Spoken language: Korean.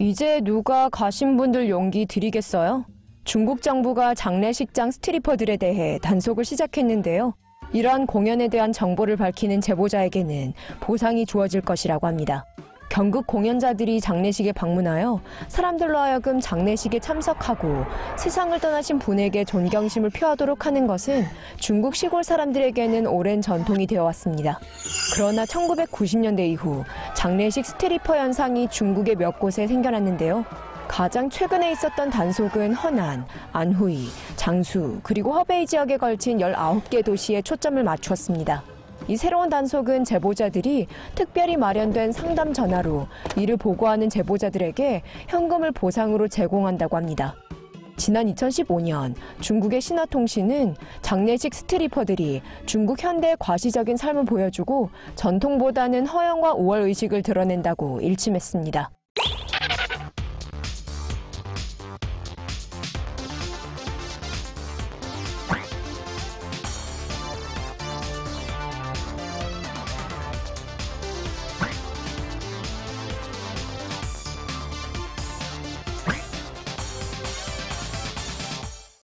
이제 누가 가신 분들 용기 드리겠어요? 중국 정부가 장례식장 스트리퍼들에 대해 단속을 시작했는데요. 이러한 공연에 대한 정보를 밝히는 제보자에게는 보상이 주어질 것이라고 합니다. 경극 공연자들이 장례식에 방문하여 사람들로 하여금 장례식에 참석하고 세상을 떠나신 분에게 존경심을 표하도록 하는 것은 중국 시골 사람들에게는 오랜 전통이 되어 왔습니다. 그러나 1990년대 이후 장례식 스트리퍼 현상이 중국의 몇 곳에 생겨났는데요. 가장 최근에 있었던 단속은 허난, 안후이, 장수, 그리고 허베이 지역에 걸친 19개 도시에 초점을 맞추었습니다. 이 새로운 단속은 제보자들이 특별히 마련된 상담 전화로 이를 보고하는 제보자들에게 현금을 보상으로 제공한다고 합니다. 지난 2015년 중국의 신화통신은 장례식 스트리퍼들이 중국 현대의 과시적인 삶을 보여주고 전통보다는 허영과 우월의식을 드러낸다고 일침했습니다.